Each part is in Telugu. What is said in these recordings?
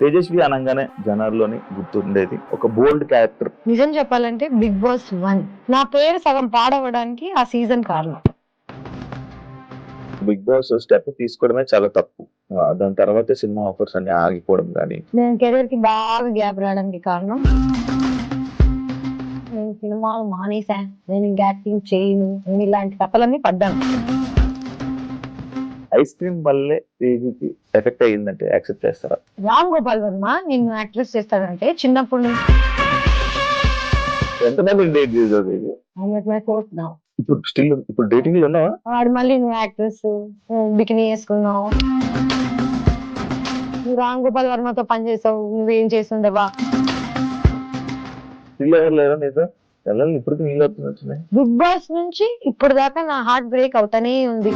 తేజస్వి అనగానే జనాల్లోని గుర్తుండేది. ఒక బోల్డ్ క్యారెక్టర్. నిజం చెప్పాలంటే బిగ్ బాస్ వన్. నా పేరు సగం పాడవడానికి ఆ సీజన్ కారణం. బిగ్ బాస్ స్టెప్ తీసుకోవడమే చాలా తప్పు. ఆ, దాని తర్వాత సినిమా ఆఫర్స్ అన్ని ఆగిపోవడం కానీ. నేను కెరీర్కి బాగా గ్యాప్ రావడానికి కారణం. నేను సినిమాలు మానేసా నేను ఇంకా యాక్టింగ్ చేయను. నేను ఇలాంటి కథలన్నీ పడ్డాను. ఐస్ క్రీమ్ వల్లే తేజకి ఎఫెక్ట్ అయ్యిందంటే యాక్సెప్ట్ చేస్తారా? రామ్ గోపాల్ వర్మ నిన్ను యాక్ట్రెస్ చేస్తాడంటే చిన్నప్పుడు నుంచి. ఎంతమంది డేట్ చేసేది ఇది? I'm at my fourth now. ఇప్పుడు స్టిల్ ఇప్పుడు డేటింగ్ ఉన్నావా? వాడు మళ్ళీ నువ్వు యాక్ట్రెస్ బికినీ వేసుకున్నావు నువ్వు రామ్ గోపాల్ వర్మతో పనిచేసావు నువ్వేం చేస్తుండేవా? స్టిల్ లేదా నీతో? పిల్లల్ని ఇప్పుడు నీళ్ళు వస్తున్నట్టున్నాయి బిగ్ బాస్ నుంచి ఇప్పుడు దాకా నా హార్ట్ బ్రేక్ అవుతానే ఉంది.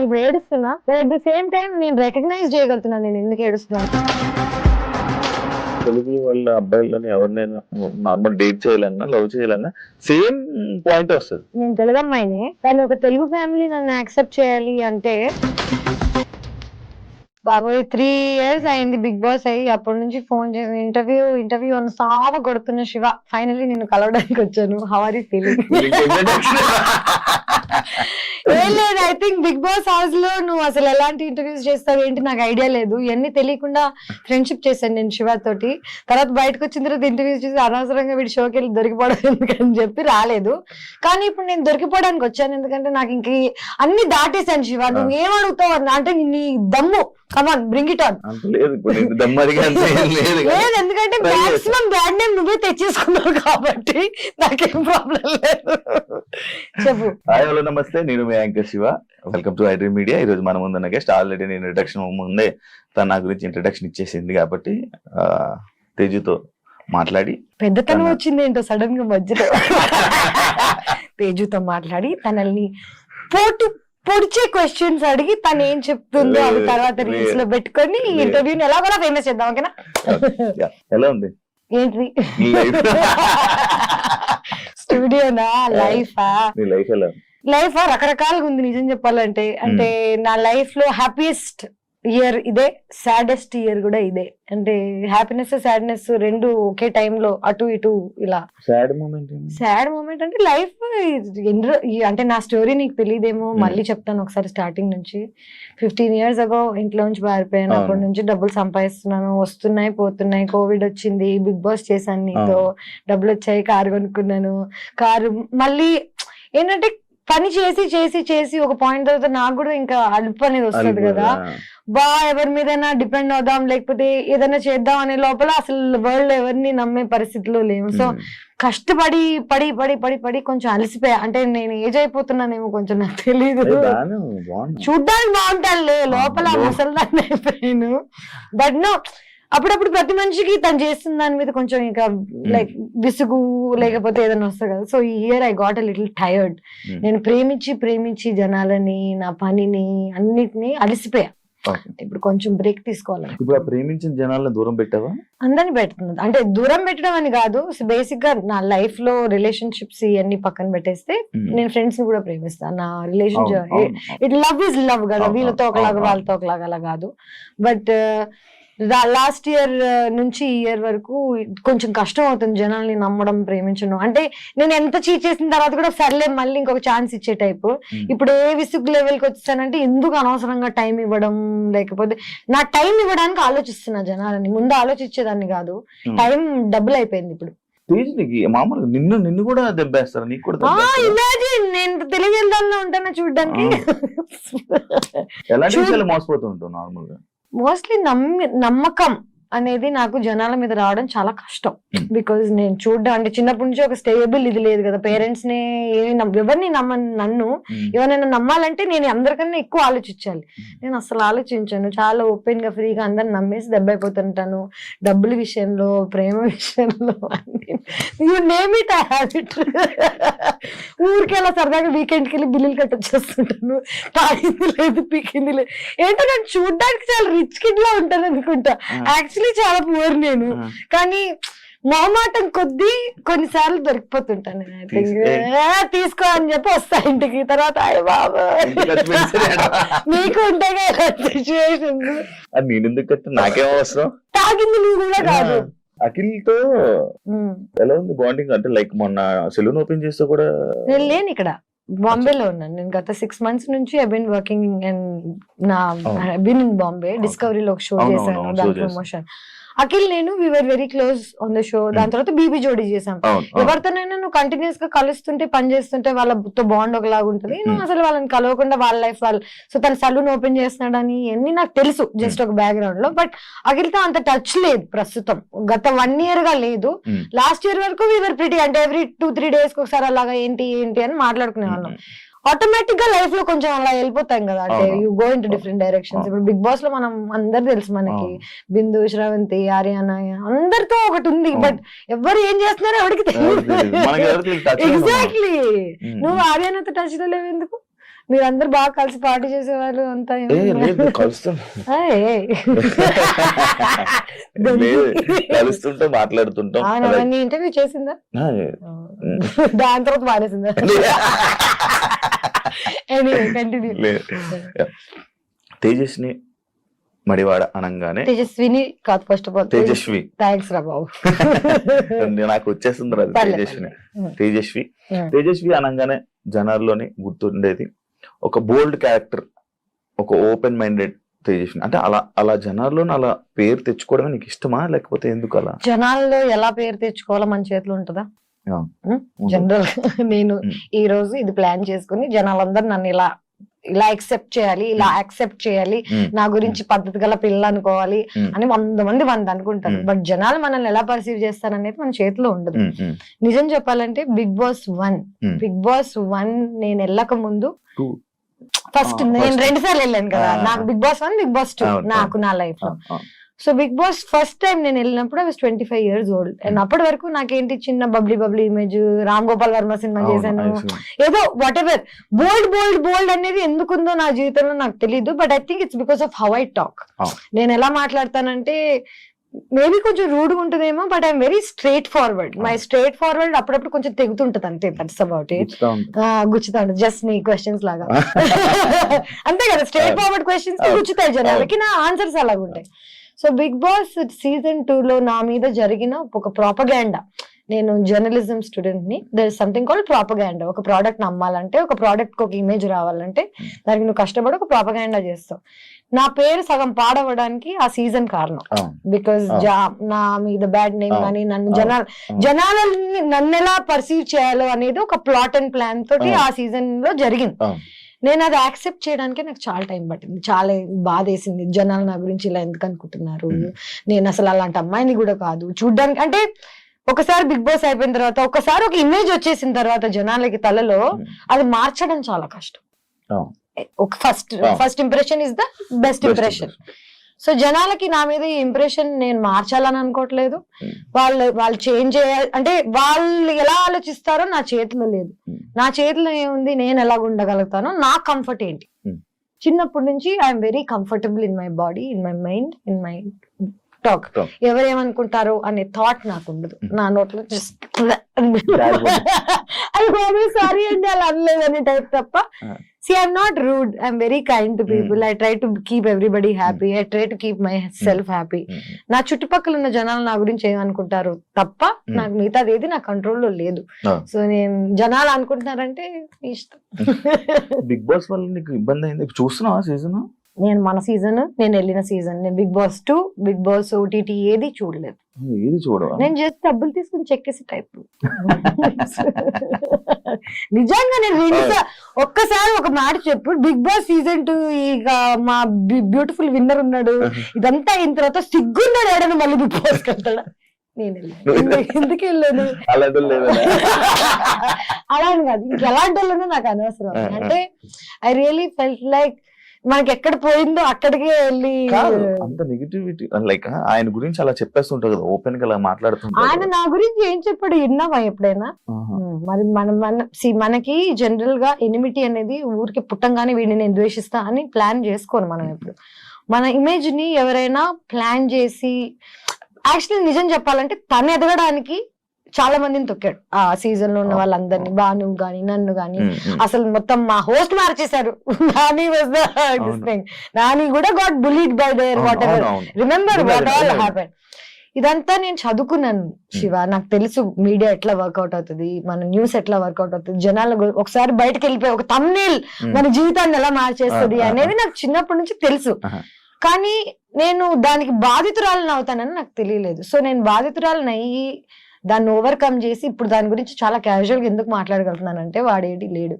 నేను ఇప్పుడు ఏడుస్తున్నా అట్ ద సేమ్ టైం నేను రికగ్నైజ్ చేయగలుగుతున్నాను నేను ఎందుకు ఏడుస్తున్నాను. తెలుగు వాళ్ళ అబ్బాయిలని ఎవరినైనా నార్మల్ డేట్ చేయాలన్నా లవ్ చేయాలన్నా సేమ్ పాయింట్ వస్తుంది. నేను తెలుగు అమ్మాయినే కానీ ఒక తెలుగు ఫ్యామిలీ నన్ను యాక్సెప్ట్ చేయాలి అంటే బాబోయ్ త్రీ ఇయర్స్ అయింది బిగ్ బాస్ అయ్యి అప్పటి నుంచి ఫోన్ చేసి ఇంటర్వ్యూ ఇంటర్వ్యూ అని సావ కొడుతున్న శివ. ఫైనల్లీ నేను కలవడానికి వచ్చాను. హవారీ ఫీలింగ్ ఏం లేదు ఐ థింక్ బిగ్ బాస్ హౌస్లో నువ్వు అసలు ఎలాంటి ఇంటర్వ్యూస్ చేస్తావు ఏంటి నాకు ఐడియా లేదు. ఇవన్నీ తెలియకుండా ఫ్రెండ్షిప్ చేశాను నేను శివ తోటి తర్వాత బయటకు వచ్చిన తర్వాత ఇంటర్వ్యూస్ చేసి అనవసరంగా వీడి షోకి వెళ్ళి దొరికిపోవడం ఎందుకని చెప్పి రాలేదు. కానీ ఇప్పుడు నేను దొరికిపోవడానికి వచ్చాను. ఎందుకంటే నాకు ఇంక అన్ని దాటేశాను శివ. నువ్వు ఏం అడుగుతావు అన్న? అంటే నీ దమ్ము. కమాన్ బ్రింగ్ ఇట్ ఆన్ లేదు. ఎందుకంటే. మాక్సిమం బ్యాడ్ నేమ్ నువ్వే తెచ్చేసుకున్నావు కాబట్టి నాకేం ప్రాబ్లం లేదు. చెప్పు. నమస్తే. నేను anchor Shiva welcome to iDream media ఈ రోజు మన ముందున్న గెస్ట్ ఆల్రెడీ నేను ఇంట్రడక్షన్ ముందే తన నా గురించి ఇంట్రడక్షన్ ఇచ్చేసింది కాబట్టి తేజుతో మాట్లాడి పెద్దతనం తన- వచ్చింది ఏంటో సడన్గా మధ్యలో. తేజుతో మాట్లాడి తనల్ని పోటు పొడిచే క్వశ్చన్స్ అడిగి తను ఏం చెప్తుందో అవి తర్వాత రీల్స్లో పెట్టుకొని ఇంటర్వ్యూని ఎలా కూడా ఫేమస్ చేద్దాం ఓకేనా? ఎలా ఉంది? ఏంటి? స్టూడియోనా లైఫా నీ? లైఫ్ ఎలా ఉంది? లైఫ్ రకరకాలుగా ఉంది నిజం చెప్పాలంటే. అంటే నా లైఫ్లో హ్యాపీయెస్ట్ ఇయర్ ఇదే సాడెస్ట్ ఇయర్ కూడా ఇదే. అంటే హ్యాపీనెస్ సాడ్నెస్ రెండు ఒకే టైంలో అటు ఇటు ఇలా. సాడ్ మూమెంట్ సాడ్ మూమెంట్ అంటే లైఫ్ అంటే నా స్టోరీ నీకు తెలియదేమో Hmm. మళ్ళీ చెప్తాను ఒకసారి స్టార్టింగ్ నుంచి. ఫిఫ్టీన్ ఇయర్స్ అగో ఇంట్లో నుంచి పారిపోయాను. అప్పటి నుంచి డబ్బులు సంపాదిస్తున్నాను వస్తున్నాయి పోతున్నాయి కోవిడ్ వచ్చింది బిగ్ బాస్ చేశాను నీతో డబ్బులు వచ్చాయి కారు కొనుక్కున్నాను కారు మళ్ళీ ఏంటంటే పని చేసి చేసి చేసి ఒక పాయింట్ తర్వాత నాకు కూడా ఇంకా అలుపు అనేది వస్తుంది కదా. బా ఎవరి మీదైనా డిపెండ్ అవుదాం లేకపోతే ఏదైనా చేద్దాం అనే లోపల అసలు వరల్డ్ ఎవరిని నమ్మే పరిస్థితిలో లేవు సో కష్టపడి పడి పడి పడి పడి కొంచెం అలసిపోయా. అంటే నేను ఏజ్ అయిపోతున్నానేమో కొంచెం నాకు తెలియదు చూడ్డానికి బాగుంటానులే లోపల లో- ముసలిదాన్ని అయిపోయాను. బట్ నో అప్పుడప్పుడు ప్రతి మనిషికి తను చేస్తున్న దాని మీద కొంచెం ఇంకా లైక్ విసుగు లేకపోతే ఏదైనా వస్తుంది కదా. సో ఈ year I got a little tired నేను ప్రేమించి ప్రేమించి జనాలని నా పనిని అన్నిటిని అలసిపోయా. ఇప్పుడు కొంచెం బ్రేక్ తీసుకోవాలి ఇప్పుడు ప్రేమించిన జనాలను దూరం పెట్టావా? అందరిని పెడుతుంది అంటే దూరం పెట్టడం అని కాదు. బేసిక్గా నా లైఫ్లో రిలేషన్షిప్స్ ఇవన్నీ పక్కన పెట్టేస్తే నేను ఫ్రెండ్స్ని కూడా ప్రేమిస్తాను నా relation it love is love కదా. వీళ్ళతో ఒకలాగా. వాళ్ళతో ఒకలాగా అలా కాదు. బట్ లాస్ట్ ఇయర్ నుంచి ఈ ఇయర్ వరకు కొంచెం కష్టం అవుతుంది జనాల్ని నమ్మడం ప్రేమించడం. అంటే నేను ఎంత చీట్ చేసిన తర్వాత కూడా సర్లే మళ్ళీ ఇంకొక ఛాన్స్ ఇచ్చే టైప్ Hmm. ఇప్పుడు ఏ విసుగు లెవెల్కి వచ్చానంటే ఎందుకు అనవసరంగా టైం ఇవ్వడం లేకపోతే నా టైం ఇవ్వడానికి ఆలోచిస్తున్నా జనాలని. ముందు ఆలోచించేదాన్ని కాదు. Hmm. టైం డబుల్ అయిపోయింది ఇప్పుడు. మామూలుగా నిన్ను నిన్ను కూడా దెబ్బేస్తారు? నీకు కూడా దెబ్బేస్తారా? ఇమాజిన్ నేను తెలియజేద్దాంలో ఉంటానా చూడడానికి? ఎలాంటి చూ- విషయాలు మోసపోతూ ఉంటావు మోస్ట్లీ నమ్మి నమ్మకం. అనేది నాకు జనాల మీద రావడం చాలా కష్టం. Hmm. బికాజ్ నేను చూడడం అంటే చిన్నప్పటి నుంచి ఒక స్టేబుల్ ఇది లేదు కదా. పేరెంట్స్ని ఎవరిని నమ్మ నన్ను ఎవరైనా నమ్మాలంటే నేను అందరికన్నా ఎక్కువ ఆలోచించాలి. నేను అసలు ఆలోచించాను. చాలా ఓపెన్గా ఫ్రీగా అందరిని నమ్మేసి దెబ్బ అయిపోతుంటాను డబ్బుల విషయంలో ప్రేమ విషయంలో you name it I habit ఊరికి అలా సరదాగా వీకెండ్కి వెళ్ళి బిల్లులు కట్టొచ్చేస్తుంటాను. తాగింది లేదు పీకింది లేదు. ఏంటో నేను చూడడానికి చాలా రిచ్ కిడ్ లా ఉంటాను అనుకుంటా. యాక్చువల్లీ చాలా పూర్ నేను. కానీ మొహమాటం కొద్దీ కొన్నిసార్లు దొరికిపోతుంటాను. తీసుకో. అని చెప్పి వస్తా ఇంటికి. తర్వాత అయ్య బాబు. నీకు ఉంటాయి కదా కట్టు నాకేం అవసరం? తాగింది నువ్వు కూడా కాదు. అఖిల్తో. ఎలా ఉంది బాండింగ్ అంటే లైక్ మొన్న సెలూన్ ఓపెన్ చేస్తే కూడా నేను లేను ఇక్కడ. బాంబేలో ఉన్నాను నేను గత సిక్స్ మంత్స్ నుంచి ఐ బిన్ వర్కింగ్ అండ్ నా. బిన్ ఇన్ బాంబే డిస్కవరీలో ఒక షో చేశాను దాని. ప్రమోషన్ అఖిల్ నేను were very close on the show దాని తర్వాత బీబీ జోడీ చేసాం. ఎవరితోనైనా నువ్వు కంటిన్యూస్గా కలుస్తుంటే పని చేస్తుంటే వాళ్ళతో బాండ్ ఒకలాగా ఉంటుంది. నువ్వు Hmm. అసలు వాళ్ళని కలవకుండా వాళ్ళ లైఫ్ వాళ్ళు సో తన సలూన్ ఓపెన్ చేస్తున్నాడని అన్ని నాకు తెలుసు జస్ట్ ఒక బ్యాక్గ్రౌండ్లో. బట్ అఖిల్తో అంత టచ్ లేదు ప్రస్తుతం. గత వన్ ఇయర్గా లేదు. Hmm. లాస్ట్ ఇయర్ వరకు వీవర్ ప్రిటీ అంటే ఎవ్రీ టూ త్రీ డేస్కి ఒకసారి అలాగా ఏంటి ఏంటి అని మాట్లాడుకునే వాళ్ళం ఆటోమేటిక్గా లైఫ్లో కొంచెం అలా వెళ్ళిపోతాం కదా. అంటే. You go in different directions. ఇప్పుడు బిగ్ బాస్లో మనం అందరు తెలుసు మనకి. బిందు శ్రవంతి ఆర్యానా అందరితో ఒకటి ఉంది. బట్ ఎవరు ఏం చేస్తున్నారో ఎవరికి తెలియదు. ఎగ్జాక్ట్లీ. నువ్వు ఆర్యానాతో టచ్లో లేవు ఎందుకు? మీరు అందరు బాగా కలిసి పార్టీ చేసేవాళ్ళు అంతా కలుస్తుంటాం మాట్లాడుతుంటాం. ఇంటర్వ్యూ చేసిందా? దాని తర్వాత మానేసిందా? తేజస్ని మడివాడ అనగానే తేజస్విని కాదు first of all Tejaswi. Thanks రా బాబు. నాకు వచ్చేస్తుంది రాదు తేజస్విని. తేజస్వి. తేజస్వి అనగానే జనాల్లోని గుర్తుండేది. ఒక బోల్డ్ క్యారెక్టర్ ఒక ఓపెన్ మైండెడ్ తేజస్విని. అంటే అలా అలా జనాల్లోని అలా పేరు తెచ్చుకోవడమే నీకు ఇష్టమా? లేకపోతే ఎందుకు అలా? జనాల్లో ఎలా పేరు తెచ్చుకోవాలో మన చేతిలో ఉంటుంది. జనరల్ నేను. ఈ రోజు ఇది ప్లాన్ చేసుకుని జనాలందరూ నన్ను ఇలా ఇలా యాక్సెప్ట్ చేయాలి ఇలా యాక్సెప్ట్ చేయాలి. నా గురించి పద్ధతి గల పిల్ల అనుకోవాలి. అని వంద మంది వంద అనుకుంటారు. బట్ జనాలు మనల్ని ఎలా పర్సీవ్ చేస్తారనేది మన చేతిలో ఉండదు నిజం చెప్పాలంటే Bigg Boss one. Bigg Boss one నేను వెళ్ళక ముందు. ఫస్ట్ నేను. రెండు సార్లు వెళ్ళాను కదా. నాకు Bigg Boss one Bigg Boss two నాకు నా లైఫ్లో. So Bigg Boss first time నేను వెళ్ళినప్పుడు I was twenty five years old and అప్పటి వరకు నాకేంటి చిన్న bubbly bubbly image Ram Gopal Varma cinema చేశాను. ఏదో వాట్ ఎవర్ బోల్డ్ బోల్డ్ బోల్డ్ అనేది ఎందుకుందో నా జీవితంలో నాకు తెలియదు but I think it's because of how I talk. నేను ఎలా మాట్లాడతానంటే మేబీ కొంచెం రూడ్ ఉంటుందేమో but I'm very straightforward my straightforward అప్పుడప్పుడు కొంచెం తెగుతుంటది అంతే దట్స్ అబౌట్ ఇట్ గుచ్చుతా ఉంటుంది. జస్ట్ నీ క్వశ్చన్స్ లాగా. అంతే కదా స్ట్రేట్. Forward questions. గుచ్చుతాయి జనాలకి. నా ఆన్సర్స్ అలాగ ఉంటాయి so Bigg Boss season two లో నా మీద జరిగిన ఒక ప్రాపగాండా నేను జర్నలిజం స్టూడెంట్ని there is something called propaganda ఒక ప్రోడక్ట్ నమ్మాలంటే ఒక ప్రోడక్ట్కి ఒక ఇమేజ్ రావాలంటే దానికి నువ్వు కష్టపడి ఒక ప్రాపగాండా చేస్తావు నా పేరు సగం పాడవడానికి ఆ సీజన్ కారణం బికాస్. నా మీద బ్యాడ్ నేమ్. కానీ నన్ను. జనాలు. జనాలని నన్ను ఎలా పర్సీవ్ చేయాలో అనేది ఒక ప్లాట్ అండ్ ప్లాన్ తోటి. ఆ సీజన్లో జరిగింది. నేను అది యాక్సెప్ట్ చేయడానికి నాకు చాలా టైం పట్టింది చాలా బాధ వేసింది జనాలు నా గురించి ఇలా ఎందుకు అనుకుంటున్నారు. నేను అసలు అలాంటి అమ్మాయిని కూడా కాదు చూడ్డానికి అంటే ఒకసారి బిగ్ బాస్ అయిపోయిన తర్వాత ఒకసారి ఒక ఇమేజ్ వచ్చేసిన తర్వాత జనాలకి తలలో. అది మార్చడం చాలా కష్టం. ఒక first. First impression is the best impression. So జనాలకి నా మీద ఈ ఇంప్రెషన్ నేను మార్చాలని అనుకోవట్లేదు. వాళ్ళు వాళ్ళు చేంజ్ చేయాలి అంటే వాళ్ళు ఎలా ఆలోచిస్తారో నా చేతిలో లేదు. నా చేతిలో ఏముంది? నేను ఎలా ఉండగలుగుతానో? నా కంఫర్ట్ ఏంటి? Mm. చిన్నప్పటి నుంచి I'm very comfortable in my body in my mind in my talk. ఎవరేమనుకుంటారో అనే థాట్ నాకు ఉండదు. నా నోట్లో జస్ట్ బాబు సారీ అండి అలా అనలేదు అనే టైప్ తప్ప. See I'm not rude I'm very kind to people. I try to keep everybody happy I try to keep myself happy నా చుట్టుపక్కల ఉన్న జనాలు నా గురించి ఏమనుకుంటారు తప్ప. నాకు మిగతాది ఏది నా కంట్రోల్లో లేదు. సో నేను జనాలు అనుకుంటున్నారంటే ఇష్టం. బిగ్ బాస్ వల్ల నీకు ఇబ్బంది అయింది? చూస్తున్నావా సీజన్ నేను మన సీజన్ నేను వెళ్ళిన సీజన్ నేను Bigg Boss two Bigg Boss OTT ఏది చూడలేదు. ఏది చూడవా? నేను జస్ట్ డబ్బులు తీసుకుని చెక్కేసి టైప్ నిజంగా నేను రెండు ఒక్కసారి ఒక మాట చెప్పు. బిగ్ బాస్ సీజన్ టూ ఇక మా బ్యూటిఫుల్ విన్నర్ ఉన్నాడు. ఇదంతా అయిన తర్వాత సిగ్గున్నాడు ఏడను మళ్ళీ బిగ్ బాస్ వెళ్తాడా? నేను. ఎందుకు- వెళ్ళాను? అలాంటి కాదు. ఇంకెలాంటి వాళ్ళనో నాకు అనవసరం. అంటే ఐ రియలీ ఫెల్ట్ లైక్ మనకి ఎక్కడ పోయిందో అక్కడికే వెళ్ళి అంత నెగిటివిటీ లైక్ ఆయన గురించి అలా చెప్పేస్తుంటారు కదా ఓపెన్గా అలా ఆయన నా గురించి ఏం చెప్పాడు? విన్నావా ఎప్పుడైనా? మరి మన మన మనకి జనరల్గా ఎనిమిటీ అనేది ఊరికి పుట్టంగానే వీడిని నేను ద్వేషిస్తా అని ప్లాన్ చేసుకోను మనం ఎప్పుడు. మన ఇమేజ్ని ఎవరైనా ప్లాన్ చేసి యాక్చువల్లీ నిజం చెప్పాలంటే తను ఎదగడానికి చాలా మందిని తొక్కాడు ఆ సీజన్లో ఉన్న. వాళ్ళందరినీ బాను గాని నన్ను గాని. అసలు మొత్తం మా హోస్ట్ మార్చేశారు నాని వాజ్. నాని కూడా got bullied by there whatever. Remember what all. Happen ఇదంతా నేను చదువుకున్నాను శివ నాకు తెలుసు మీడియా ఎట్లా వర్కౌట్ అవుతుంది మన న్యూస్ ఎట్లా వర్కౌట్ అవుతుంది జనాలు ఒకసారి బయటకు వెళ్ళిపోయి ఒక తమ్నేల్. మన జీవితాన్ని ఎలా మార్చేస్తుంది అనేది నాకు చిన్నప్పటి నుంచి తెలుసు. కానీ నేను దానికి బాధితురాలను అవుతానని నాకు తెలియలేదు సో నేను బాధితురాలను అయ్యి దాన్ని ఓవర్కమ్ చేసి ఇప్పుడు దాని గురించి చాలా క్యాజువల్గా ఎందుకు మాట్లాడగలుగుతున్నానంటే వాడేటి లేడు.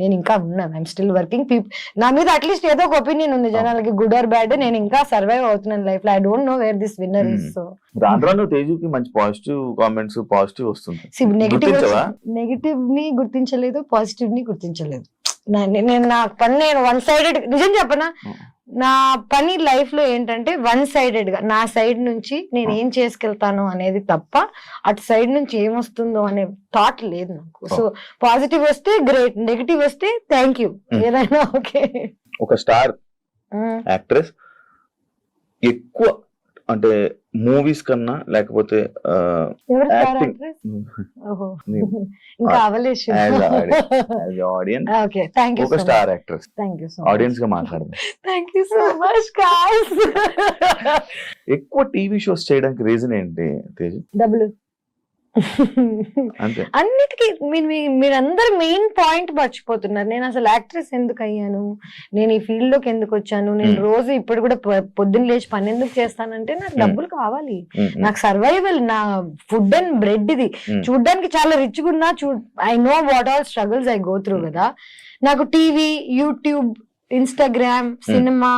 నేను ఇంకా ఉన్నాను. ఐఎమ్ స్టిల్ వర్కింగ్ పీపుల్ నా మీద అట్లీస్ట్ ఏదో ఒక ఒపీనియన్ ఉంది జనాలకి గుడ్ ఆర్ బ్యాడ్ నేను ఇంకా సర్వైవ్ అవుతున్నాను లైఫ్లో. I don't know where this winner is. So దాంట్లో తేజుకి మంచి పాజిటివ్ కామెంట్స్ పాజిటివ్ వస్తుంది నెగిటివ్? నెగిటివ్ని గుర్తించలేదు పాజిటివ్ని గుర్తించలేదు. నేను నా పని నేను వన్ సైడెడ్ నిజం చెప్పనా. నా పని లైఫ్లో ఏంటంటే వన్ సైడెడ్గా నా సైడ్ నుంచి నేను ఏం చేసుకెళ్తాను అనేది తప్ప అటు సైడ్ నుంచి ఏమొస్తుందో అనే థాట్ లేదు నాకు. సో పాజిటివ్ వస్తే గ్రేట్ నెగిటివ్ వస్తే థ్యాంక్ యూ. ఏదైనా ఓకే. ఒక స్టార్ యాక్ట్రెస్ ఎక్కువ అంటే మూవీస్ కన్నా లేకపోతే ఆ, ఎవరు star Acting. actress? ఓహో. నీవు ఇంకా అవలేష్. as a as a audience okay thank you ఒక స్టార్ యాక్ట్రెస్ ఆడియన్స్గా మాట్లాడదాం. ఎక్కువ టీవీ షోస్ చేయడానికి రీజన్ ఏంటి తేజు? డబ్బులు. అన్నిటికీ మీరందరూ మెయిన్ పాయింట్ మర్చిపోతున్నారు నేను అసలు యాక్ట్రెస్ ఎందుకు అయ్యాను నేను ఈ ఫీల్డ్లోకి ఎందుకు వచ్చాను నేను. రోజు ఇప్పుడు కూడా పొద్దున్న లేచి పని ఎందుకు చేస్తానంటే నాకు. డబ్బులు కావాలి నాకు సర్వైవల్ నా ఫుడ్ అండ్ బ్రెడ్ ఇది. చూడ్డానికి చాలా రిచ్ ఉన్నా చూ I know what all struggles I go through. కదా నాకు టీవీ యూట్యూబ్ ఇన్స్టాగ్రామ్ సినిమా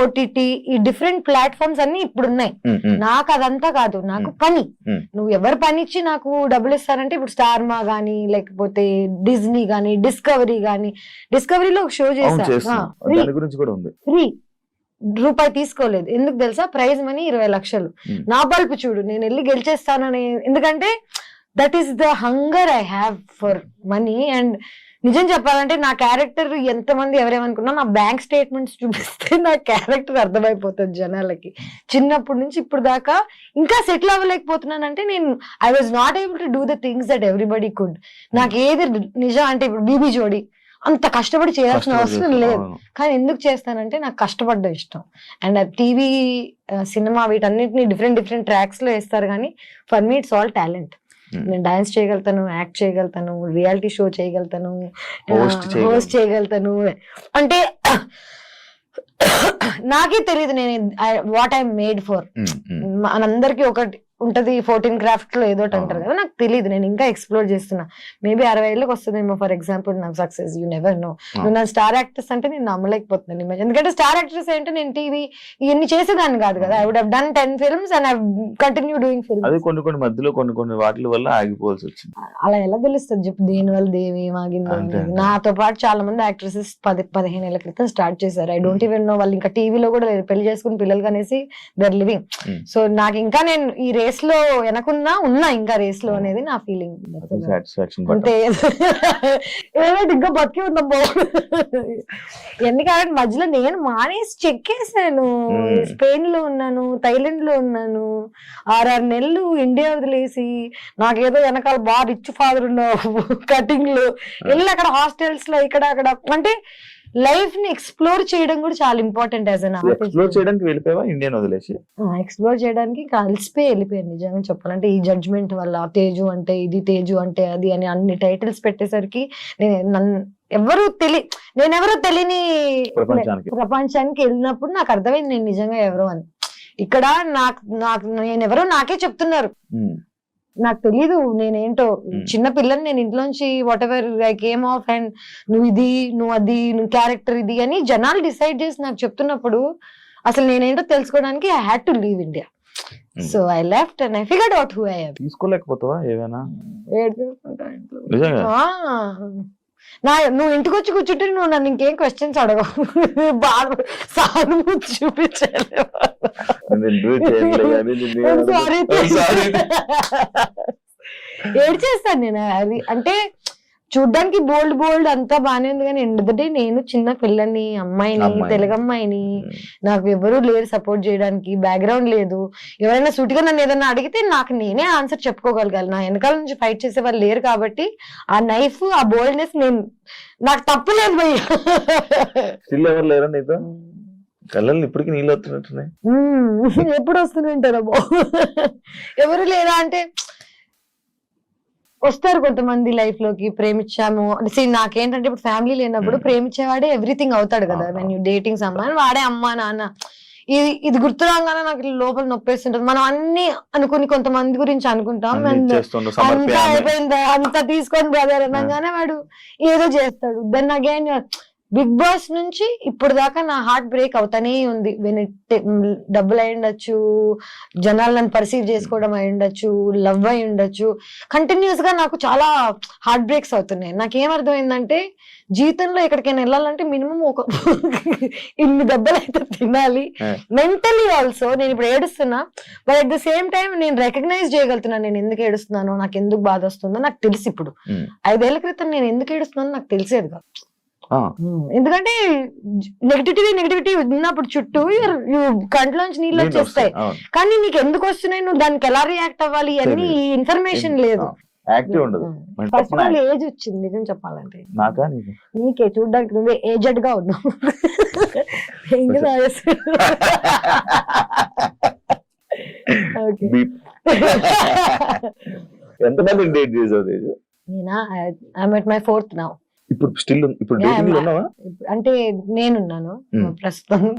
ఓటీటీ ఈ డిఫరెంట్ ప్లాట్ఫామ్స్ అన్ని ఇప్పుడు ఉన్నాయి ఉమ్, ఉమ్, నాకు అదంతా కాదు నాకు పని. Hmm. నువ్వు ఎవరు పని ఇచ్చి నాకు డబ్బులు ఇస్తారంటే ఇప్పుడు స్టార్ మా గానీ లేకపోతే డిజ్నీ గానీ డిస్కవరీ గానీ డిస్కవరీలో ఒక షో అవును చేశా చేస్తున్నాం. ఫ్రీ రూపాయి తీసుకోలేదు. ఎందుకు తెలుసా? ప్రైజ్ మనీ ఇరవై లక్షలు. Hmm. నా బల్పు చూడు నేను వెళ్ళి గెలిచేస్తానని. ఎందుకంటే that is the hunger I have for money and నిజం చెప్పాలంటే నా క్యారెక్టర్ ఎంతమంది ఎవరేమనుకున్నా నా బ్యాంక్ స్టేట్మెంట్స్ చూపిస్తే నా క్యారెక్టర్ అర్థమైపోతుంది జనాలకి చిన్నప్పటి నుంచి ఇప్పుడు దాకా ఇంకా సెటిల్ అవ్వలేకపోతున్నానంటే నేను I was not able to do the things that everybody could నాకు ఏది నిజం అంటే ఇప్పుడు బీబీ జోడి అంత కష్టపడి చేయాల్సిన అవసరం. లేదు. కానీ ఎందుకు చేస్తానంటే నాకు కష్టపడ్డం ఇష్టం అండ్ టీవీ సినిమా వీటన్నిటిని డిఫరెంట్ డిఫరెంట్ ట్రాక్స్లో వేస్తారు కానీ for me it's all talent. నేను డాన్స్ చేయగలుగుతాను యాక్ట్ చేయగలుగుతాను రియాలిటీ షో చేయగలుగుతాను. హోస్ట్ చేయగలుగుతాను అంటే నాకే తెలియదు నేను వాట్ ఐ మేడ్ ఫర్. మనందరికి ఒకటి ఉంటది ఫోర్టీన్ క్రాఫ్ట్లో ఏదో అంటారు కదా నాకు తెలియదు నేను ఇంకా ఎక్స్ప్లోర్ చేస్తున్నా. మేబీ అరవై ఏళ్ళకి వస్తుందేమో ఫర్ ఎగ్జాంపుల్ నాకు సక్సెస్ యూ నెవర్ నో నువ్వు నా స్టార్ యాక్టర్స్ అంటే నేను నమ్మలేకపోతున్నాను. Imagine. ఎందుకంటే స్టార్ యాక్టర్స్ అంటే నేను టీవీ ఇవన్నీ చేసేదాన్ని కాదు కదా. I would have done ten films and I continue doing అది ఫిల్మ్స్ కొన్ని కొన్ని మధ్యలో కొన్ని కొన్ని వాటి వల్ల ఆగిపోవాల్సి వచ్చింది. అలా ఎలా తెలుస్తుంది చెప్పు దేని వల్ల దేవి మాగింది అంతే, అంతే. నాతో పాటు చాలా మంది యాక్ట్రెసెస్ పది పదిహేను ఏళ్ళ క్రితం స్టార్ట్ చేశారు. ఐ డోంట్ ఈవెన్ నో వాళ్ళు ఇంకా టీవీలో కూడా పెళ్ళి చేసుకుని పిల్లలు కనేసి దర్ లివింగ్. సో నాకు ఇంకా నేను ఈ రేస్లో వెనకున్నా ఉన్నా ఇంకా రేస్లో. అనేది నా ఫీలింగ్ అంతే. ఏమైనా ఇంకా బతికి ఉన్నాం ఎందుకంటే మధ్యలో నేను మానేసి చెక్కేసాను Hmm. స్పెయిన్లో ఉన్నాను థైలాండ్లో ఉన్నాను. ఆరారు నెలలు ఇండియా వదిలేసి నాకేదో వెనకాల బాగా రిచ్ ఫాదర్ ఉన్నావు. కటింగ్లో వెళ్ళి అక్కడ హాస్టల్స్లో ఇక్కడ అక్కడ. అంటే లైఫ్ని ఎక్స్ప్లోర్ చేయడం కూడా చాలా ఇంపార్టెంట్ యాజ్ అన్ ఎక్స్ప్లోర్ చేయడానికి వెళ్ళిపోయావా? ఇండియన్ వదిలేసి? ఎక్స్ప్లోర్ చేయడానికి ఇంకా అలసిపోయి వెళ్ళిపోయాను నిజంగా చెప్పాలంటే. ఈ జడ్జ్మెంట్ వల్ల తేజు అంటే ఇది తేజు అంటే అది అని అన్ని టైటిల్స్ పెట్టేసరికి నేను ఎవరు తెలి నేనెవరో తెలియని ప్రపంచానికి. వెళ్ళినప్పుడు నాకు అర్థమైంది నేను నిజంగా ఎవరో అని. ఇక్కడ నాకు నాకు నేను ఎవరో నాకే చెప్తున్నారు. ఉమ్, నాకు తెలీదు నేనేంటో. Hmm. చిన్న పిల్లని నేను ఇంట్లోంచి whatever I came off and నువ్వు ఇది నువ్వు అది నువ్వు క్యారెక్టర్ ఇది అని జనాలు డిసైడ్ చేసి నాకు చెప్తున్నప్పుడు అసలు నేనేంటో తెలుసుకోవడానికి I had to leave India. So I left and I figured out who I తీసుకోలేకపోతావా ఏమైనా? నిజంగా? నా నువ్వు ఇంటికి వచ్చి కూర్చుంటే నువ్వు నన్ను ఇంకేం క్వశ్చన్స్ అడగవు. బాగా సానుభూతి చూపించాలి. నేను ఎందుకు చేయనులే కానీ నిన్ను సారీ I'm sorry. ఏడు చేస్తాను నేను అది. అంటే చూడ్డానికి బోల్డ్ బోల్డ్ అంతా బానే ఉంది కానీ ఎండ్ డే నేను చిన్న పిల్లని అమ్మాయిని. తెలుగు అమ్మాయిని నాకు ఎవరు లేరు సపోర్ట్ చేయడానికి బ్యాక్గ్రౌండ్ లేదు. ఎవరైనా సూటిగా నన్ను ఏదైనా అడిగితే నాకు నేనే ఆన్సర్ చెప్పుకోగలగాలి. నా వెనకాల నుంచి ఫైట్ చేసే వాళ్ళు లేరు కాబట్టి ఆ నైఫ్ ఆ బోల్డ్నెస్ నేను నాకు తప్పులేదు భయ్య. స్టిల్ ఎవరు లేరా నీతో? కళ్ళల్లో ఇప్పటికీ నీళ్ళు వస్తున్నట్టున్నాయి. ఎప్పుడు వస్తుంటారో ఎవరు లేరా అంటే వస్తారు కొంతమంది లైఫ్లోకి ప్రేమించాము. See, నాకేంటంటే ఇప్పుడు ఫ్యామిలీ లేనప్పుడు. ప్రేమించేవాడే ఎవ్రీథింగ్ అవుతాడు కదా. వెన్ యూ డేటింగ్ సమ్మాన్ వాడే అమ్మా నాన్న. ఇది ఇది గుర్తు రాగానే నాకు లోపల నొప్పేస్తుంటది. మనం అన్ని అనుకుని కొంతమంది గురించి అనుకుంటాం. అంతా అయిపోయింది. అంతా తీసుకొని బ్రదర్ అనగానే వాడు ఏదో చేస్తాడు. దెన్ అగైన్ బిగ్ బాస్ నుంచి ఇప్పుడు దాకా నా హార్ట్ బ్రేక్ అవుతానే ఉంది. వెన్ డబ్బులు అయి ఉండొచ్చు జనాలు నన్ను పర్సీవ్ చేసుకోవడం అయి ఉండొచ్చు లవ్ అయి ఉండొచ్చు. కంటిన్యూస్గా నాకు చాలా హార్ట్ బ్రేక్స్ అవుతున్నాయి. నాకేం అర్థమైందంటే జీవితంలో ఎక్కడికైనా వెళ్ళాలంటే మినిమం ఒక ఇన్ని దెబ్బలు అయితే తినాలి. మెంటలీ ఆల్సో నేను ఇప్పుడు ఏడుస్తున్నా. But at the same time నేను రికగ్నైజ్ చేయగలుగుతున్నాను. నేను ఎందుకు ఏడుస్తున్నానో నాకు ఎందుకు బాధ వస్తుందో నాకు తెలుసు ఇప్పుడు. ఐదేళ్ళ క్రితం నేను ఎందుకు ఏడుస్తున్నానో నాకు తెలిసేది కాదు. ఎందుకంటే నెగిటివిటీ నెగిటివిటీ ఉన్నప్పుడు చుట్టూ కంట్లోంచి నీళ్ళు నీళ్ళు వచ్చేస్తాయి. కానీ నీకు ఎందుకు వస్తున్నాయి? నువ్వు దానికి ఎలా రియాక్ట్ అవ్వాలి? అన్ని ఇన్ఫర్మేషన్ లేదు. యాక్టివ్ ఉండదు. ఫస్ట్ ఆల్ ఏజ్ వచ్చింది నిజం చెప్పాలంటే. నాకా నీకు? నీకే చూడడానికి నువ్వే ఏజెడ్గా ఉన్నావు. ఎంతమంది డేట్ చేసావు నేనా? I'm at my fourth now ఇప్పుడు స్టిల్ ఇప్పుడు డేటింగ్ ఉన్నావా? అంటే నేనున్నాను Hmm. ప్రస్తుతం.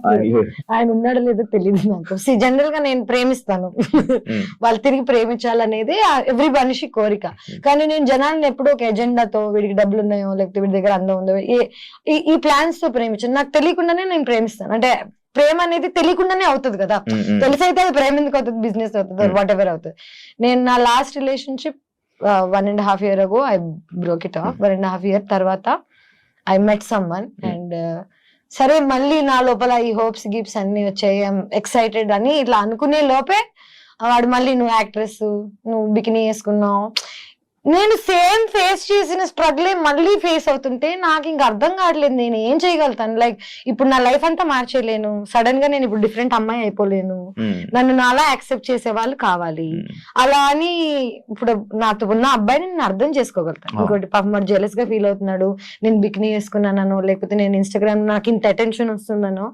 ఆయన ఉన్నాడో లేదో తెలియదు నాకు. జనరల్గా నేను ప్రేమిస్తాను. Hmm. వాళ్ళు తిరిగి ప్రేమించాలనేది ఎవ్రీ మనిషి కోరిక. కానీ నేను జనాలను ఎప్పుడూ ఒక ఎజెండాతో వీడికి డబ్బులు ఉన్నాయో లేకపోతే వీడి దగ్గర అందం ఉందో ఈ- ప్లాన్స్తో ప్రేమించాను. నాకు తెలియకుండానే నేను ప్రేమిస్తాను. అంటే ప్రేమ అనేది తెలియకుండానే అవుతుంది కదా. తెలిసైతే అది ప్రేమ ఎందుకు అవుతుంది? బిజినెస్ అవుతుంది Hmm. వాట్ ఎవర్ అవుతుంది. నేను నా last relationship one and half year ago I broke it off one and half year తర్వాత I met someone. And సరే మళ్ళీ నా లోపల ఈ హోప్స్ గిప్స్ అన్ని వచ్చాయి. ఎక్సైటెడ్ అని ఇట్లా అనుకునే లోపే వాడు మళ్ళీ నువ్వు యాక్ట్రెస్ నువ్వు బికినీ వేసుకున్నావు. నేను సేమ్ ఫేస్ చేసిన స్ట్రగులే మళ్ళీ ఫేస్ అవుతుంటే నాకు ఇంక అర్థం కావట్లేదు. నేను ఏం చేయగలుగుతాను? లైక్ ఇప్పుడు నా లైఫ్ అంతా మార్చేయలేను. సడన్గా నేను ఇప్పుడు డిఫరెంట్ అమ్మాయి అయిపోలేను. ఉమ్, నన్ను నాలా యాక్సెప్ట్ చేసే వాళ్ళు కావాలి. ఉమ్. అలా అని ఇప్పుడు నాతో ఉన్న అబ్బాయిని నేను అర్థం చేసుకోగలుగుతాను. ఆ. ఇంకోటి పాపం మరి జెలస్గా ఫీల్ అవుతున్నాడు. నేను బిక్నీ వేసుకున్నానో లేకపోతే నేను ఇన్స్టాగ్రామ్ నాకు ఇంత అటెన్షన్ వస్తుందనో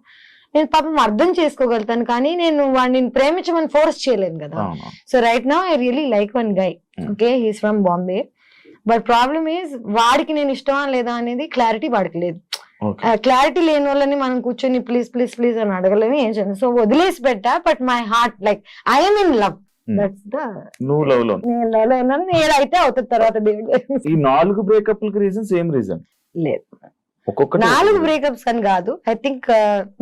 నేను పాపం అర్థం చేసుకోగలుగుతాను కానీ నేను వాడిని ప్రేమించమని ఫోర్స్ చేయలేను కదా. So right now I really like one guy. Okay he's from Bombay but problem is వాడికి నేను ఇష్టమా లేదా అనేది క్లారిటీ వాడికి లేదు. క్లారిటీ లేని వాళ్ళని మనం కూర్చొని ప్లీజ్ ప్లీజ్ ప్లీజ్ అని అడగలేము ఏం చేయను సో వదిలేసి పెట్టా but my heart like I'm in love నువ్వు లవ్లో నేను love లో ఉన్నాను. నేనైతే అవుతుంది తర్వాత ఈ నాలుగు బ్రేకప్ రీజన్ సేమ్ రీజన్ లేదు. నాలుగు బ్రేకప్స్ అని కాదు. I think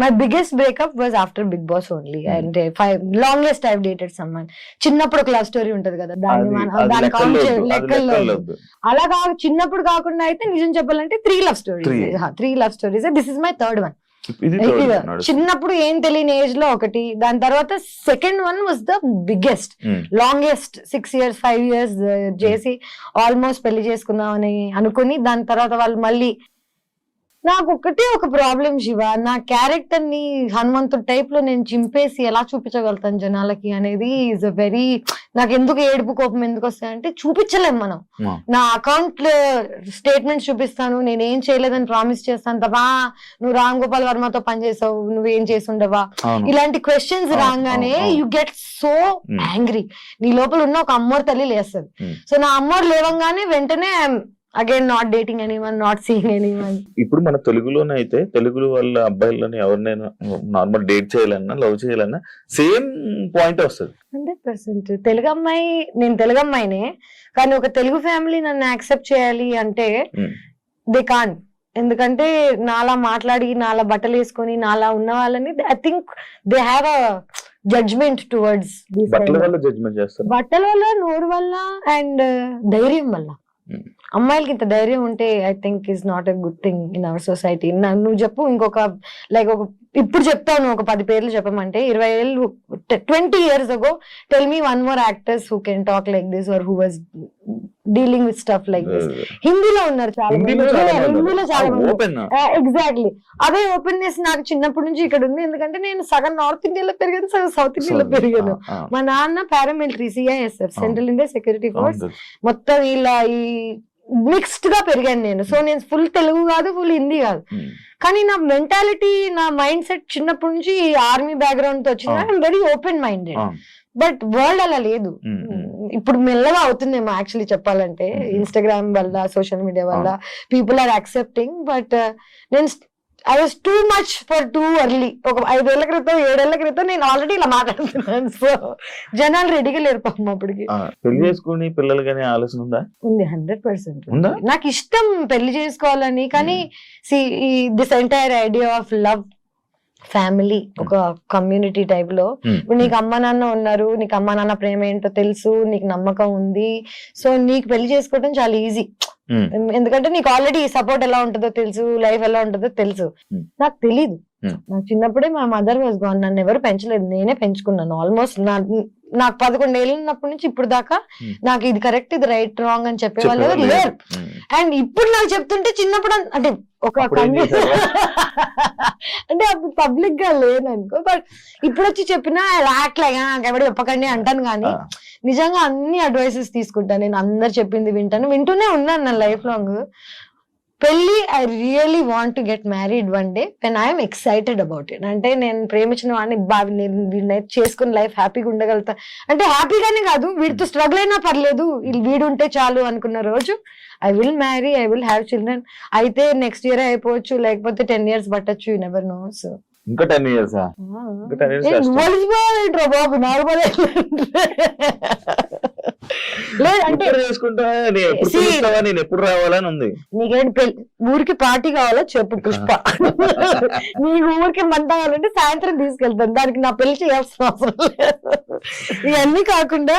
my biggest breakup was after Bigg Boss only. And five longest I've dated someone చిన్నప్పుడు ఒక లవ్ స్టోరీ ఉంటది కదా దాన్ని లెక్కల్లో. అలా కాదు చిన్నప్పుడు కాకుండా అయితే నిజం చెప్పాలంటే three love stories. Three love stories this is my third one. చిన్నప్పుడు ఏం తెలియని ఏజ్లో ఒకటి దాని తర్వాత second one was the biggest longest six years five years చేసి ఆల్మోస్ట్ పెళ్ళి చేసుకుందామని అనుకుని దాని తర్వాత వాళ్ళు మళ్ళీ నాకు ఒకటే ఒక ప్రాబ్లం శివ నా క్యారెక్టర్ని హనుమంతుడు టైప్లో నేను చింపేసి ఎలా చూపించగలుగుతాను జనాలకి అనేది ఈజ్ అ వెరీ నాకు ఎందుకు ఏడుపు కోపం ఎందుకు వస్తాయంటే చూపించలేం మనం. నా అకౌంట్ స్టేట్మెంట్స్ చూపిస్తాను నేను ఏం చేయలేదని ప్రామిస్ చేస్తాను తప్పా నువ్వు రామ్ గోపాల్ వర్మతో పనిచేసావు నువ్వేం చేసి ఉండవా ఇలాంటి క్వశ్చన్స్ రాగానే. You get so. యాంగ్రీ నీ లోపల ఉన్న ఒక అమ్మోరు తల్లి లేస్తుంది. సో నా అమ్మోరు లేవంగానే వెంటనే again not dating anyone not seeing anyone ఇప్పుడు మన తెలుగులోనే అయితే తెలుగు వాళ్ళ అబ్బాయిలని ఎవరినైనా నార్మల్ డేట్ చేయాలన్నా లవ్ చేయాలన్నా సేమ్ పాయింట్ వస్తుంది. హండ్రెడ్ పర్సెంట్ తెలుగు అమ్మాయి నేను తెలుగు అమ్మాయినే కానీ ఒక తెలుగు ఫ్యామిలీ నన్ను యాక్సెప్ట్ చేయాలి అంటే Hmm. దే కాన్ ఎందుకంటే నాలా మాట్లాడి నాలా బట్టలు వేసుకొని నాలా ఉన్న వాళ్ళని I think they have a judgement towards బట్టల వల్ల నోరు వల్ల అండ్ ధైర్యం వల్ల. Hmm. అమ్మాయిలకి ఇంత ధైర్యం ఉంటే I think is not a good thing in our society నువ్వు చెప్పు ఇంకొక లైక్ ఒక ఇప్పుడు చెప్తాను ఒక పది పేర్లు చెప్పమంటే. ఇరవై ఏళ్ళు twenty years ago tell me one more actors who can talk like this or who was dealing with stuff like this హిందీలో ఉన్నారు చాలా మంది. హిందీలో చాలా ఎగ్జాక్ట్లీ అదే ఓపెన్నెస్ నాకు చిన్నప్పటి నుంచి ఇక్కడ ఉంది. ఎందుకంటే నేను సగం నార్త్ ఇండియాలో పెరిగాను సగం సౌత్ ఇండియాలో పెరిగాను. మా నాన్న paramilitary CISF central India security force మొత్తం ఇలా ఈ మిక్స్డ్గా పెరిగాను నేను. సో నేను ఫుల్ తెలుగు కాదు ఫుల్ హిందీ కాదు. కానీ నా మెంటాలిటీ నా మైండ్ సెట్ చిన్నప్పటి నుంచి ఆర్మీ బ్యాక్గ్రౌండ్తో వచ్చింది. I'm very open minded but world అలా లేదు. ఇప్పుడు మెల్లగా అవుతుందేమో యాక్చువల్లీ చెప్పాలంటే. ఇన్స్టాగ్రామ్ వల్ల సోషల్ మీడియా వల్ల. పీపుల్ ఆర్ యాక్సెప్టింగ్ బట్ నేను I was too much for too early ఒక ఐదేళ్ళ క్రితం ఏడేళ్ళ క్రితం నేను ఆల్రెడీ ఇలా మాట్లాడుతున్నాను. సో జనాలు రెడీగా లేరు పాపం అప్పటికి. పెళ్ళి చేసుకుని పిల్లలు కానీ ఆలోచన ఉందా? ఉంది హండ్రెడ్ పర్సెంట్ ఉందా? నాకు ఇష్టం పెళ్ళి చేసుకోవాలని కానీ see this entire idea of love family ఒక కమ్యూనిటీ టైప్లో. ఇప్పుడు నీకు అమ్మ నాన్న ఉన్నారు నీకు అమ్మ నాన్న ప్రేమ ఏంటో తెలుసు నీకు నమ్మకం ఉంది. సో నీకు పెళ్ళి చేసుకోవడం చాలా ఈజీ ఎందుకంటే నీకు ఆల్రెడీ సపోర్ట్ ఎలా ఉంటుందో తెలుసు లైఫ్ ఎలా ఉంటుందో తెలుసు. Hmm. నాకు తెలీదు. Hmm. నాకు చిన్నప్పుడే మా మదర్ వాజ్ గాన్ నన్ను ఎవరు పెంచలేదు. నేనే పెంచుకున్నాను. ఆల్మోస్ట్ నా నాకు పదకొండు ఏళ్ళు ఉన్నప్పటి నుంచి ఇప్పుడు దాకా Hmm. నాకు ఇది కరెక్ట్ ఇది రైట్ రాంగ్ అని చెప్పే వాళ్ళు ఎవరు లేరు. అండ్ ఇప్పుడు నాకు చెప్తుంటే చిన్నప్పుడు అంటే ఒక? అంటే అప్పుడు పబ్లిక్గా లేను అనుకో బట్ ఇప్పుడు వచ్చి చెప్పినా నాకు ఎవరు చెప్పకండి అంటాను కానీ నిజంగా అన్ని అడ్వైసెస్ తీసుకుంటాను నేను అందరు చెప్పింది వింటాను. వింటూనే ఉన్నాను నా లైఫ్ లాంగ్ పెళ్ళి I really want to get married one day when I'm excited about it అంటే నేను ప్రేమించిన వాడిని బాగా నేను చేసుకుని లైఫ్ హ్యాపీగా ఉండగలుగుతా. అంటే హ్యాపీగానే కాదు వీడితో స్ట్రగుల్ అయినా పర్లేదు. వీళ్ళు వీడు ఉంటే చాలు అనుకున్న రోజు I will marry I will have children అయితే నెక్స్ట్ ఇయర్ అయిపోవచ్చు లేకపోతే టెన్ ఇయర్స్ పట్టచ్చు యూ నెవర్ నో సో ఇంకా టెన్ ఇయర్స్ బాబు నార్మల్ లేదు అంటే చేసుకుంటా నేను ఎప్పుడు See- పిలుస్తావా నేను ఎప్పుడు రావాలని ఉంది. నీకేంటి ఊరికి పార్టీ కావాలో? చెప్పు పుష్ప. నీకు ఊరికి మంట కావాలంటే సాయంత్రం తీసుకెళ్తాను. దానికి నా పెళ్ళి చేయాల్సిన అవసరం లేదు. ఇవన్నీ కాకుండా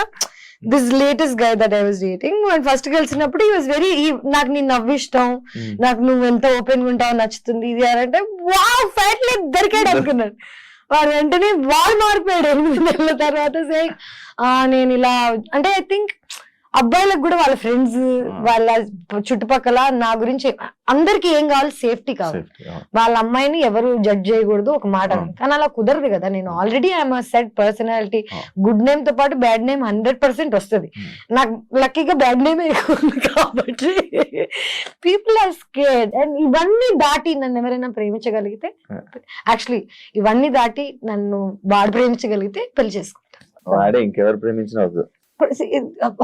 this latest guy that I was dating and first కలిసినప్పుడు ఈ వాజ్ వెరీ నాకు నీ నవ్విష్టం నాకు నువ్వు ఎంత ఓపెన్గా ఉంటావు నచ్చుతుంది ఇది అని అంటే వావ్ ఫైట్ లేదు దొరికాడు అనుకున్నాడు వాడు వెంటనే వాడు మారిపోయాడు ఎనిమిది నెలల తర్వాత సే నేను ఇలా అంటే ఐ థింక్ అబ్బాయిలకు కూడా వాళ్ళ ఫ్రెండ్స్ వాళ్ళ చుట్టుపక్కల నా గురించి అందరికి ఏం కావాలి? సేఫ్టీ కావాలి. వాళ్ళ అమ్మాయిని ఎవరు జడ్జ్ చేయకూడదు? ఒక మాట. కానీ అలా కుదరదు కదా. నేను already I'm set personality. Good నేమ్తో పాటు బ్యాడ్ నేమ్ హండ్రెడ్ పర్సెంట్ వస్తుంది. నాకు లక్కీగా బ్యాడ్ నేమ్ కాబట్టి పీపుల్ ఆర్ స్కేడ్ అండ్ ఇవన్నీ దాటి నన్ను ఎవరైనా ప్రేమించగలిగితే. యాక్చువల్లీ ఇవన్నీ దాటి నన్ను వాడు ప్రేమించగలిగితే పెళ్ళి చేసుకుంటాను వాడే ఇంకెవరు ప్రేమించిన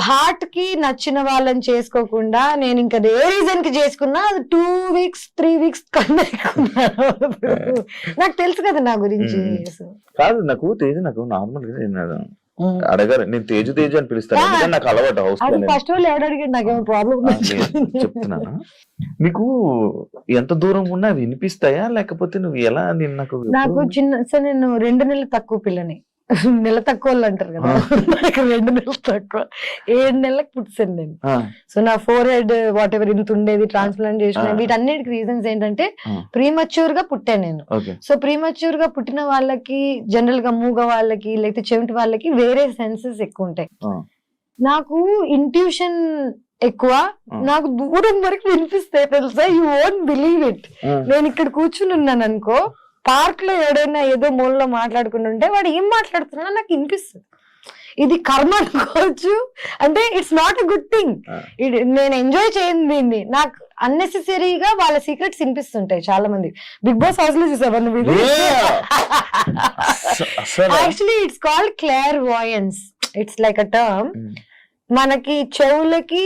హార్ట్కి నచ్చిన వాళ్ళని చేసుకోకుండా నేను ఇంకా ఏ రీజన్కి చేసుకున్నా అది టూ వీక్స్ త్రీ వీక్స్ కన్నా. నాకు తెలుసు కదా నా గురించి. కాదు నాకు తేజు నాకు నార్మల్గా నేను అడగారు నేను తేజు తేజు అని పిలుస్తాను. నాకు అలవాటు హౌస్ ఫస్ట్ వాళ్ళు ఎవడు అడిగాడు నాకేమో ప్రాబ్లం చెప్తున్నాను? నీకు ఎంత దూరం ఉన్నా వినిపిస్తాయా? లేకపోతే నువ్వు ఎలా నేను నాకు నాకు చిన్న నేను రెండు నెలలు తక్కువ పిల్లని. నెల తక్కువ అంటారు కదా. నాకు రెండు నెలలు తక్కువ. ఏడు నెలలకు పుట్టాను నేను. సో నా ఫోర్ హెడ్ వాట్ ఎవర్ ఇంత ఉండేది ట్రాన్స్ప్లాంట్ చేసిన. వీటన్నిటికి రీజన్స్ ఏంటంటే. ప్రీమచ్యూర్గా పుట్టాను నేను. సో ప్రీమచ్యూర్గా పుట్టిన వాళ్ళకి జనరల్గా మూగ వాళ్ళకి లేకపోతే చెవిటి వాళ్ళకి వేరే సెన్సెస్ ఎక్కువ ఉంటాయి. నాకు ఇంట్యూషన్ ఎక్కువ. నాకు దూరం వరకు వినిపిస్తాయి తెలుసా? యూ ఓంట్ బిలీవ్ ఇట్ నేను ఇక్కడ కూర్చుని ఉన్నాను అనుకో పార్క్లో ఎవడైనా ఏదో మూలలో మాట్లాడుకుంటుంటే వాడు ఏం మాట్లాడుతున్నా నాకు వినిపిస్తుంది. ఇది కర్మ అనుకోవచ్చు. అంటే it's not a good thing. నేను ఎంజాయ్ చేయను దీన్ని. నాకు అన్నెసెసరీగా వాళ్ళ సీక్రెట్స్ వినిపిస్తుంటాయి చాలా మంది బిగ్ బాస్ హౌస్లో చూసావా నువ్వు actually it's called clairvoyance it's like a term మనకి చెవులకి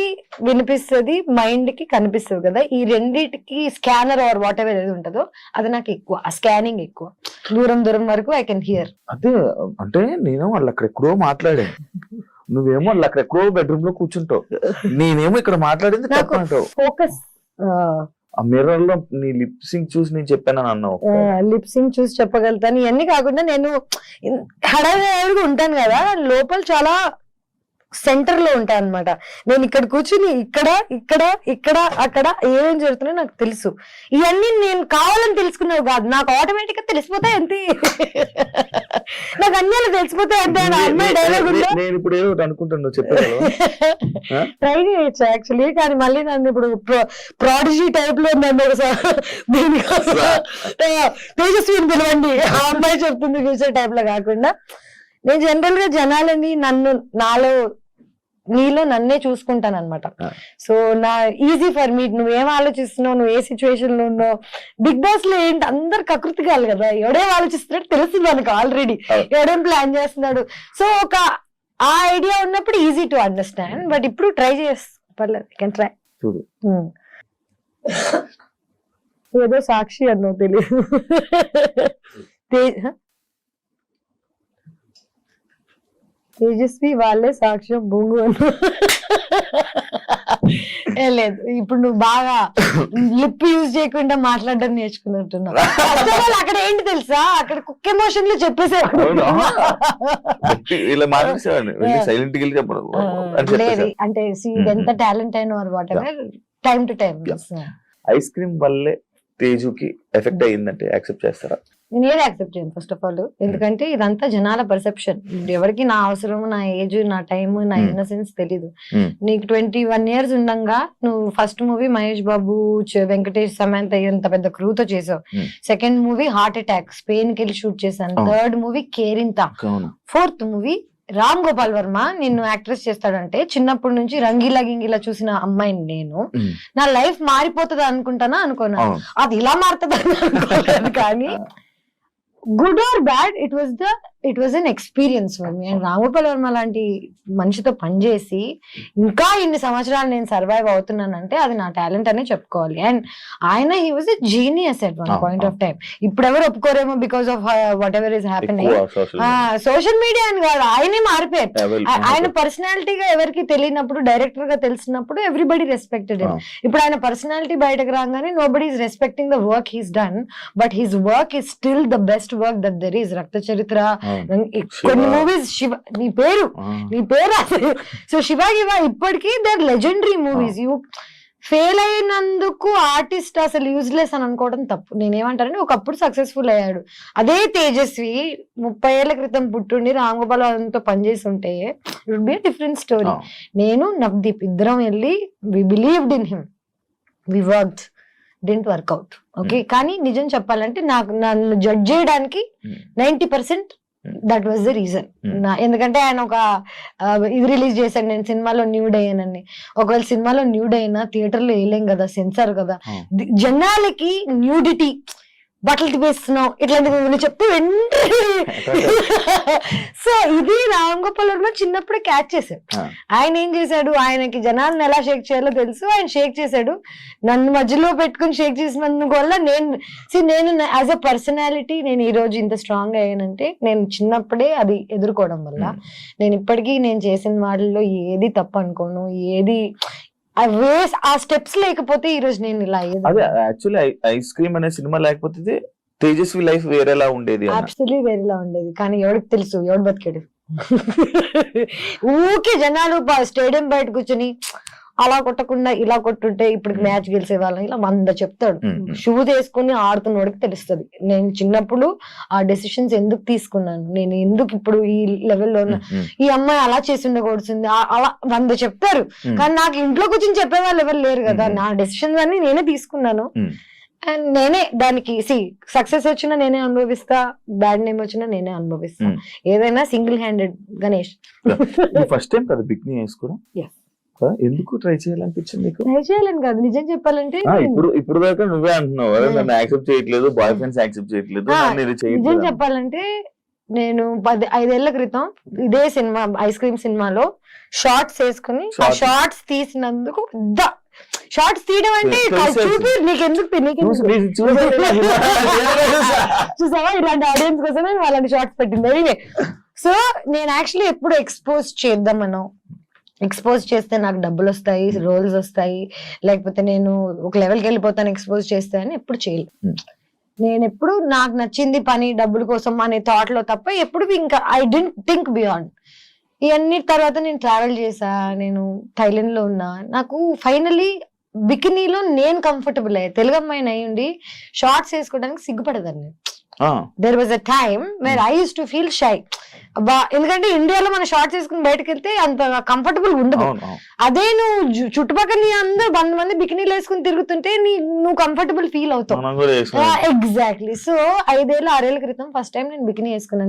వినిపిస్తుంది మైండ్కి కనిపిస్తుంది కదా. ఈ రెండిటికి స్కానర్ ఆర్ వాట్ ఎవర్ ఏది ఉంటుందో అది నాకు ఎక్కువ ఆ స్కానింగ్ ఎక్కువ. దూరం దూరం వరకు ఐ కెన్ హియర్ అదే అంటే నేను వాళ్ళు అక్కడ ఎక్కడో మాట్లాడాను. నువ్వేమో వాళ్ళు అక్కడ ఎక్కడో బెడ్రూమ్లో కూర్చుంటావు. నేనేమో ఇక్కడ మాట్లాడింది ఫోకస్ ఆ మిర్రర్లో నీ లిప్ సింగ్ చూసి నేను చెప్పాను అన్నావు. లిప్సింగ్ చూసి చెప్పగలుగుతాను. ఇవన్నీ కాకుండా నేను హడావిడిగా ఉంటాను కదా. లోపల చాలా సెంటర్లో ఉంటా అనమాట నేను ఇక్కడ కూర్చుని ఇక్కడ ఇక్కడ ఇక్కడ అక్కడ ఏమేం జరుగుతున్నాయో నాకు తెలుసు. ఇవన్నీ నేను కావాలని తెలుసుకున్నావు కాదు. నాకు ఆటోమేటిక్గా తెలిసిపోతాయి అంతే. నాకు అన్ని అలా తెలిసిపోతాయి అంతే. అమ్మాయి డైలాగ్ నేను ఇప్పుడు ఏదో అనుకుంటున్నా? ట్రై చేయొచ్చు యాక్చువల్లీ కానీ మళ్ళీ నన్ను ఇప్పుడు ప్రాడజీ టైప్లో నన్ను ఒకసారి దీనికోసం తేజస్విని పిలవండి. ఆ అమ్మాయి చెప్తుంది ఫ్యూచర్ టైప్లో కాకుండా. నేను జనరల్గా జనాలని నన్ను నాలో నీలో నన్నే చూసుకుంటాను అనమాట. సో నా ఈజీ ఫర్ మీ నువ్వేం ఆలోచిస్తున్నావు? నువ్వు ఏ సిచ్యువేషన్లో ఉన్నావు? బిగ్ బాస్లో ఏంటి? అందరు కకృతి కాదు. కదా ఎవడేం ఆలోచిస్తున్నాడు తెలుస్తుంది మనకు ఆల్రెడీ. ఎవడేం ప్లాన్ చేస్తున్నాడు? సో ఒక ఆ ఐడియా ఉన్నప్పుడు ఈజీ టు అండర్స్టాండ్ బట్ ఇప్పుడు ట్రై చేస్తా పర్లేదు. కెన్ ట్రై చూడు. ఏదో సాక్షి అన్నో తెలియదు తే- హ? తేజస్వి వాళ్ళే సాక్ష్యం బొంగు ఏ లేదు ఇప్పుడు నువ్వు బాగా లిప్ యూజ్ చేయకుండా మాట్లాడడం నేర్చుకున్నట్టున్నావు. అసలు అక్కడ ఏంటి తెలుసా? అక్కడ కుక్ ఎమోషన్లో? ఇలా మాట్లాడేసేవాడిని. సైలెంట్ చెప్పడం అని లేదు అంటే ఎంత టాలెంట్ అయిన whatever time to time ice cream వల్లే తేజుకి ఎఫెక్ట్ అయ్యిందంటే యాక్సెప్ట్ చేస్తారా? నేను ఏది యాక్సెప్ట్ చేయను ఫస్ట్ ఆఫ్ ఆల్ ఎందుకంటే ఇదంతా జనాల పర్సెప్షన్ ఎవరికి నా అవసరం నా ఏజ్ నా టైం నా Hmm. ఇన్నసెన్స్ తెలీదు. Hmm. నీకు ట్వంటీ వన్ ఇయర్స్ ఉండంగా నువ్వు ఫస్ట్ మూవీ మహేష్ బాబు వెంకటేష్ సమంత ఇంత పెద్ద క్రూతో చేసావు. Hmm. Second movie heart attack స్పెయిన్కి వెళ్ళి షూట్ చేశాను. Third movie Kerintha fourth movie Ram Gopal Varma నిన్ను యాక్ట్రెస్ చేస్తాడంటే చిన్నప్పటి నుంచి రంగీలా గింగిలా చూసిన అమ్మాయిని నేను. ఉమ్. నా లైఫ్ మారిపోతుంది అనుకుంటానా అనుకోను? అవును. అది ఇలా మారుతుంది అనుకోలేదు కానీ good or bad it was the it was an experience for me and Ramgopal Varma లాంటి మనిషితో పనిచేసి ఇంకా ఇన్ని సంవత్సరాలు నేను సర్వైవ్ అవుతున్నానంటే అది నా టాలెంట్ అనే చెప్పుకోవాలి. అండ్ ఆయన he was a genius at one point of time ఇప్పుడు ఎవరు ఒప్పుకోరేమో because of whatever is happening social media అని కాదు ఆయనే మారిపోయారు. ఆయన పర్సనాలిటీగా ఎవరికి తెలియనప్పుడు డైరెక్టర్గా తెలిసినప్పుడు ఎవ్రీబడి రెస్పెక్టెడ్. ఇప్పుడు ఆయన పర్సనాలిటీ బయటకు రాగానే nobody is respecting the work he's done but his work is still the best work that there is Rakta Charitra కొన్ని మూవీస్ శివ నీ పేరు నీ పేరు సో శివ గివ ఇప్పటికీ their legendary movies you fail అయినందుకు ఆర్టిస్ట్ అసలు యూజ్లెస్ అని అనుకోవడం తప్పు. నేనేమంటానంటే ఒకప్పుడు సక్సెస్ఫుల్ అయ్యాడు. అదే తేజస్వి ముప్పై ఏళ్ళ క్రితం పుట్టుండి రామ్ గోపాల్ వర్మతో పనిచేసి ఉంటే ఇట్ బి డిఫరెంట్ స్టోరీ నేను నవదీప్ ఇద్దరం వెళ్ళి we believed in him we worked didn't work out okay కానీ నిజం చెప్పాలంటే నాకు నన్ను జడ్జ్ చేయడానికి ninety percent that was the reason. ఎందుకంటే ఆయన ఒక ఇది రిలీజ్ చేశాను నేను సినిమాలో న్యూడ్ అయ్యానని ఒకవేళ సినిమాలో న్యూడ్ అయినా థియేటర్లో వేయలేం కదా సెన్సార్ కదా. జనాలకి న్యూడిటీ బట్టలు తిప్పేస్తున్నావు ఇట్లాంటివి నువ్వు చెప్తే వెంటనే. సో ఇది రామ్ గోపాల్ వర్మ చిన్నప్పుడే క్యాచ్ చేశాడు. ఆయన ఏం చేశాడు? ఆయనకి జనాలను ఎలా షేక్ చేయాలో తెలుసు. ఆయన షేక్ చేశాడు. నన్ను మధ్యలో పెట్టుకుని షేక్ చేసినందుకు వల్ల నేను నేను యాజ్ అ పర్సనాలిటీ నేను ఈ రోజు ఇంత స్ట్రాంగ్ అయ్యానంటే నేను చిన్నప్పుడే అది ఎదుర్కోవడం వల్ల నేను ఇప్పటికీ నేను చేసిన వాటిల్లో ఏది తప్పు అనుకోను ఏది ఆ వేస్ ఆ స్టెప్స్ లేకపోతే ఈ రోజు నేను ఇలా అదే యాక్చువల్లీ ఐస్ క్రీమ్ అనే సినిమా లేకపోతే తేజస్వి లైఫ్ వేరేలా ఉండేది అబ్సల్యూట్లీ వేరేలా ఉండేది. కానీ ఎవరికి తెలుసు ఎవడు బతికాడు? ఊకే జనాలు స్టేడియం బయట కూర్చొని అలా కొట్టకుండా ఇలా కొట్టుంటే ఇప్పుడు. మ్యాచ్ గెలిచే వాళ్ళం ఇలా వంద చెప్తాడు. షూ వేసుకుని ఆడుతున్నోడికి తెలుస్తుంది. నేను చిన్నప్పుడు ఆ డెసిషన్స్ ఎందుకు తీసుకున్నాను? నేను ఎందుకు ఇప్పుడు ఈ లెవెల్లో ఈ అమ్మాయి అలా చేసి ఉండకూడుతుంది అలా వంద చెప్తారు. కానీ నాకు ఇంట్లో కూర్చొని చెప్పే వాళ్ళు ఎవరు లేరు కదా. నా డెసిషన్స్ అన్ని నేనే తీసుకున్నాను. అండ్ నేనే దానికి సి సక్సెస్ వచ్చినా నేనే అనుభవిస్తా బ్యాడ్ నేమ్ వచ్చినా నేనే అనుభవిస్తా. ఏదైనా single handed Ganesh first time కదా వేసుకోవడం? ఎందుకు ట్రై చేయాలనిపించింది నీకు? ట్రై చేయాలని కాదు. నిజం చెప్పాలంటే ఇప్పుడు ఇప్పుడు దాకా నువ్వే అంటున్నావు. నన్ను యాక్సెప్ట్ చేయట్లేదు బాయ్ ఫ్రెండ్స్ యాక్సెప్ట్ చేయట్లేదు నిజం చెప్పాలంటే నేను పది ఐదేళ్ళ క్రితం ఇదే సినిమా ఐస్ క్రీమ్ సినిమాలో షార్ట్స్ వేసుకుని ఆ. షార్ట్స్ తీసినందుకు పెద్ద షార్ట్స్ తీయడం అంటే. చూపి నీకెందుకు చూసి- నీకెందుకు చూసి- చూసి- చూసావా? ఇలాంటి ఆడియన్స్ కోసమే అలాంటి షార్ట్స్ పెట్టింది. ఎనీవే సో నేను యాక్చువల్లీ ఎప్పుడు ఎక్స్పోజ్ చేద్దామనో ఎక్స్పోజ్ చేస్తే నాకు డబ్బులు వస్తాయి రోల్స్ వస్తాయి. లేకపోతే నేను ఒక లెవెల్కి వెళ్ళిపోతాను ఎక్స్పోజ్ చేస్తే అని ఎప్పుడు చేయలేదు. Hmm. నేను ఎప్పుడు నాకు నచ్చింది పని డబ్బుల కోసం అనే థాట్లో తప్ప ఎప్పుడు ఇంకా ఐ డెంట్ థింక్ బియాండ్ ఇవన్నీ తర్వాత నేను ట్రావెల్ చేసా నేను థైలాండ్లో ఉన్నా. నాకు ఫైనలీ బికినీలో నేను కంఫర్టబుల్ అయ్యా. తెలుగు అమ్మాయిని అయి ఉండి షార్ట్స్ వేసుకోవడానికి సిగ్గుపడదాన్ని. There was a time where I use to feel shy ఎందుకంటే ఇండియాలో మన షార్ట్స్ వేసుకుని బయటకు వెళ్తే అంత కంఫర్టబుల్ ఉండదు. అదే నువ్వు చుట్టుపక్కల నీ అందరు వంద మంది బికినీలు వేసుకుని తిరుగుతుంటే నీ నువ్వు కంఫర్టబుల్ ఫీల్ అవుతావు. ఎగ్జాక్ట్లీ సో ఐదేళ్ళు ఆరేళ్ళ క్రితం ఫస్ట్ టైం నేను బికినీ వేసుకున్నాను.